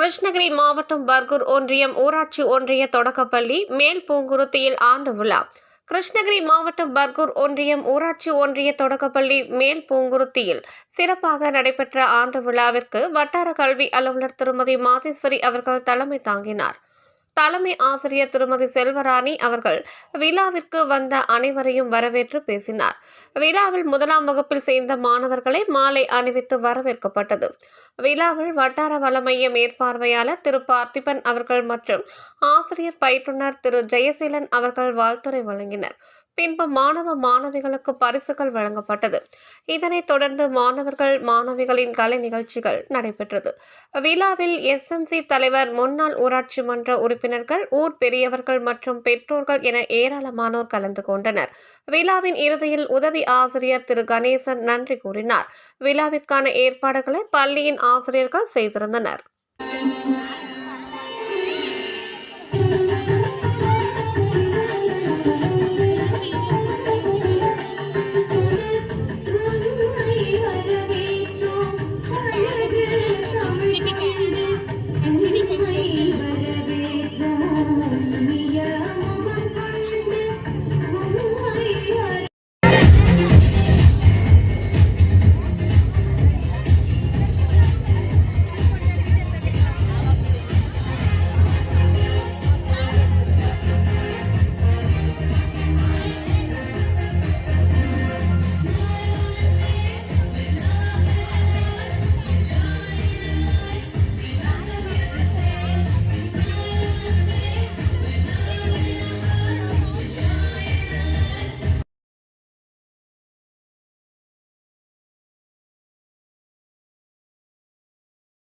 கிருஷ்ணகிரி மாவட்டம் பர்கூர் ஒன்றியம் ஊராட்சி ஒன்றிய தொடக்கப்பள்ளி மேல் பூங்குருத்தியில் ஆண்டு விழா. கிருஷ்ணகிரி மாவட்டம் பர்கூர் ஒன்றியம் ஊராட்சி ஒன்றிய தொடக்கப்பள்ளி மேல் பூங்குருத்தியில் சிறப்பாக நடைபெற்ற ஆண்டு விழாவிற்கு வட்டார கல்வி அலுவலர் திருமதி மாதேஸ்வரி அவர்கள் தலைமை தாங்கினார். தலைமை ஆசிரியர் திருமதி செல்வராணி அவர்கள் விழாவிற்கு வந்த அனைவரையும் வரவேற்று பேசினார். விழாவில் முதலாம் வகுப்பில் சேர்ந்த மாணவர்களை மாலை அணிவித்து வரவேற்கப்பட்டது. விழாவில் வட்டார வளமைய மேற்பார்வையாளர் திரு பார்த்திபன் அவர்கள் மற்றும் ஆசிரியர் பயிற்றுனர் திரு ஜெயசீலன் அவர்கள் வாழ்த்துரை வழங்கினர். பின்பு மாணவ மாணவிகளுக்கு பரிசுகள் வழங்கப்பட்டது. இதனைத் தொடர்ந்து மாணவர்கள் மாணவிகளின் கலை நிகழ்ச்சிகள் நடைபெற்றது. விழாவில் எஸ்எம்சி தலைவர் முன்னாள் ஊராட்சி மன்ற உறுப்பினர்கள் ஊர் பெரியவர்கள் மற்றும் பெற்றோர்கள் என ஏராளமானோர் கலந்து கொண்டனர். விழாவின் இறுதியில் உதவி ஆசிரியர் திரு. கணேசன் நன்றி கூறினார். விழாவிற்கான ஏற்பாடுகளை பள்ளியின் ஆசிரியர்கள் செய்திருந்தனர்.